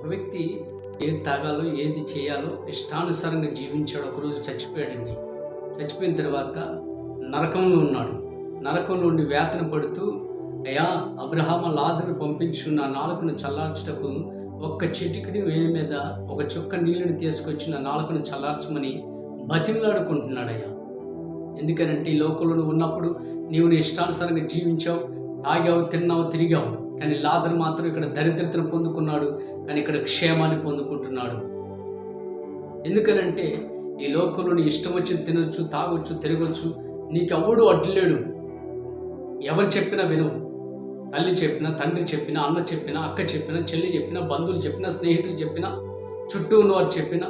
ఒక వ్యక్తి ఏది తాగాలో ఏది చేయాలో ఇష్టానుసారంగా జీవించాడు. ఒకరోజు చచ్చిపోయాడండి. చచ్చిపోయిన తర్వాత నరకంలో ఉన్నాడు. నరకంలో ఉండి వేతన పడుతూ అయ్యా అబ్రహామ లాజర్ని పంపించు నా నాలుకను చల్లార్చుటకు ఒక్క చిటికిడి వేలి మీద ఒక చుక్క నీళ్ళని తీసుకొచ్చి నా నాలుకను చల్లార్చమని బతిమలాడుకుంటున్నాడయ్యా. ఎందుకనంటే ఈ లోకంలో ఉన్నప్పుడు నీవు నీ ఇష్టానుసారంగా జీవించావు తాగావు తిన్నావు తిరిగావు. కానీ లాజర్ మాత్రం ఇక్కడ దరిద్రతను పొందుకున్నాడు కానీ ఇక్కడ క్షేమాన్ని పొందుకుంటున్నాడు. ఎందుకనంటే ఈ లోకంలో నీ ఇష్టం వచ్చి తినొచ్చు తాగొచ్చు తిరగొచ్చు నీకెవడు అడ్డులేడు. ఎవరు చెప్పినా వినవు. తల్లి చెప్పినా తండ్రి చెప్పినా అన్న చెప్పినా అక్క చెప్పినా చెల్లి చెప్పినా బంధువులు చెప్పినా స్నేహితులు చెప్పినా చుట్టూ ఉన్నవారు చెప్పినా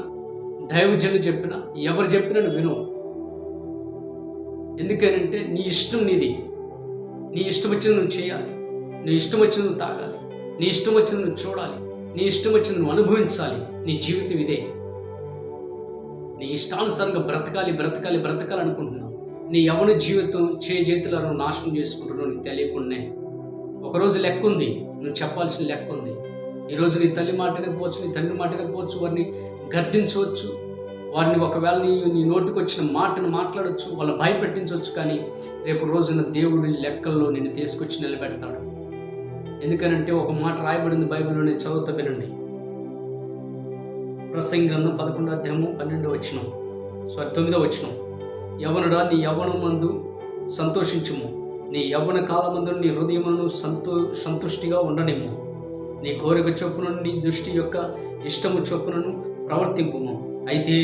దైవజనులు చెప్పినా ఎవరు చెప్పినా నువ్వు వినవు. ఎందుకనంటే నీ ఇష్టం నీది. నీ ఇష్టం వచ్చిన నువ్వు చేయాలి. నీ ఇష్టం వచ్చింది తాగాలి. నీ ఇష్టం వచ్చింది నువ్వు చూడాలి. నీ ఇష్టం వచ్చింది నువ్వు అనుభవించాలి. నీ జీవితం ఇదే. నీ ఇష్టానుసారంగా బ్రతకాలి బ్రతకాలి బ్రతకాలి అనుకుంటున్నావు. నీ యవన జీవితం చే చేతులను నాశనం చేసుకుంటున్నావు నీకు తెలియకుండానే. ఒకరోజు లెక్క ఉంది. నువ్వు చెప్పాల్సిన లెక్క ఉంది. ఈరోజు నీ తల్లి మాటనే పోవచ్చు నీ తండ్రి మాటనే పోవచ్చు వారిని గర్దించవచ్చు వారిని ఒకవేళ నీ నీ నోటికి వచ్చిన మాటను మాట్లాడవచ్చు వాళ్ళని భయపెట్టించవచ్చు కానీ రేపు రోజున దేవుడి లెక్కల్లో నిన్ను తీసుకొచ్చి నిలబెడతాడు. ఎందుకనంటే ఒక మాట రాయబడింది బైబిల్లోనే నేను చదువుతా వినండి. ప్రసంగి గ్రంథం పదకొండో అధ్యాయము పన్నెండో వచ్చినం సారీ తొమ్మిదో వచ్చినం యవనుడా నీ యవ్వనం మందు సంతోషించుము. నీ యవ్వన కాలమందు నీ హృదయమును సంతో సంతుష్టిగా ఉండనిమ్ము. నీ కోరిక చొప్పున నీ దృష్టి యొక్క ఇష్టము చొప్పునను ప్రవర్తింపుము. అయితే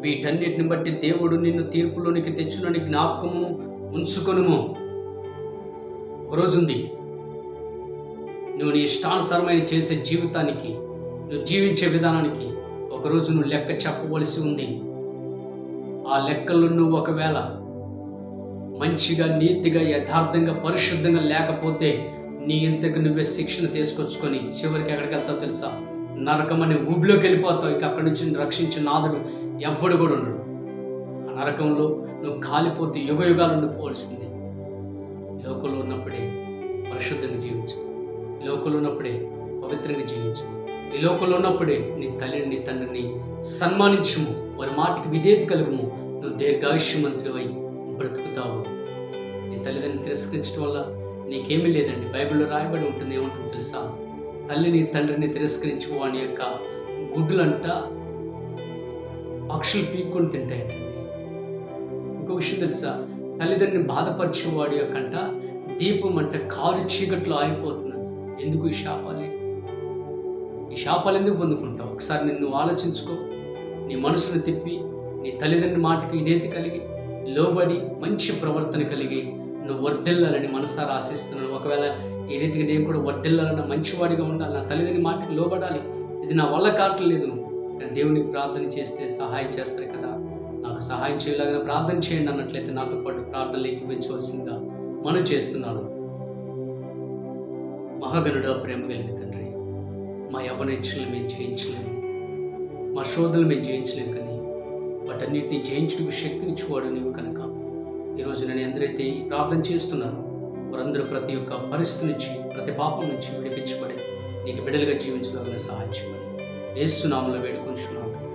వీటన్నిటిని బట్టి దేవుడు నిన్ను తీర్పులోనికి తెచ్చునని జ్ఞాపకము ఉంచుకొనుము. ఒకరోజుంది నువ్వు నీ ఇష్టానుసారమైన చేసే జీవితానికి నువ్వు జీవించే విధానానికి ఒకరోజు నువ్వు లెక్క చెప్పవలసి ఉంది. ఆ లెక్కలు నువ్వు ఒకవేళ మంచిగా నీతిగా యథార్థంగా పరిశుద్ధంగా లేకపోతే నీ ఇంతకు నువ్వే శిక్షణ తీసుకొచ్చుకొని చివరికి ఎక్కడికి వెళ్తావు తెలుసా? నరకం అనే ఊబిలోకి వెళ్ళిపోతావు. ఇక అక్కడి నుంచి రక్షించిన నాదుడు ఎవ్వడు కూడా ఉండడు. ఆ నరకంలో నువ్వు కాలిపోతే యుగ యుగాలు ఉండిపోవలసింది. లోకంలో ఉన్నప్పుడే పరిశుద్ధంగా జీవించు. ఈ లోకంలో ఉన్నప్పుడే పవిత్రంగా జీవించు. ఈ లోకంలో ఉన్నప్పుడే నీ తల్లిని నీ తండ్రిని సన్మానించము. వారి మాటకి విధేయత కలుగుము. నువ్వు దీర్ఘాయుష్యమంతుడు అయి బ్రతుకుతావు. నీ తల్లిదండ్రిని తిరస్కరించడం వల్ల నీకేమీ లేదండి. బైబిల్లో రాయబడి ఉంటుంది ఏముంటుంది తెలుసా? తల్లిని తండ్రిని తిరస్కరించు వాని యొక్క గుడ్డులంట పక్షులు పీక్కొని తింటాయండి ఇంకొక విషయం తెలుసా? తల్లిదండ్రిని బాధపరిచే వాడి యొక్క అంట దీపం అంటే కారు చీకట్లో ఆరిపోతుంది. ఎందుకు ఈ శాపాలే ఈ శాపాలు ఎందుకు పొందుకుంటావు? ఒకసారి నిన్ను ఆలోచించుకో. నీ మనసును తిప్పి నీ తల్లిదండ్రుల మాటకి ఇదేతి కలిగి లోబడి మంచి ప్రవర్తన కలిగి నువ్వు వర్ధిల్లాలని మనసారా ఆశిస్తున్నాను. ఒకవేళ ఈ రీతిగా నేను కూడా వర్ధిల్లాలన్న మంచివాడిగా ఉండాలి నా తల్లిదండ్రుల మాటకి లోబడాలి ఇది నా వల్ల కావట్లేదు దేవునికి ప్రార్థన చేస్తే సహాయం చేస్తారు కదా. నాకు సహాయం చేయలాగా ప్రార్థన చేయండి అన్నట్లయితే నాతో పాటు ప్రార్థనలు ఏకీవించవలసిందిగా మనం చేస్తున్నాను. మహాగనుడ ప్రేమ కలిగి తండ్రి. మా యవనేచ్ఛలు మేము జయించలేము. మా శోధనలు మేము జయించలేము కానీ వాటన్నిటిని జయించడానికి శక్తినిచ్చేవాడు నీవు కనుక. ఈరోజు నేను ఎందరైతే ప్రార్థన చేస్తున్నారో. వారందరూ ప్రతి ఒక్క పరిస్థితి నుంచి ప్రతి పాపం నుంచి విడిపించబడి నీకు బిడ్డలుగా జీవించడానికి సహాయం చేయమని. ఏసునామంలో వేడుకుంటున్నాను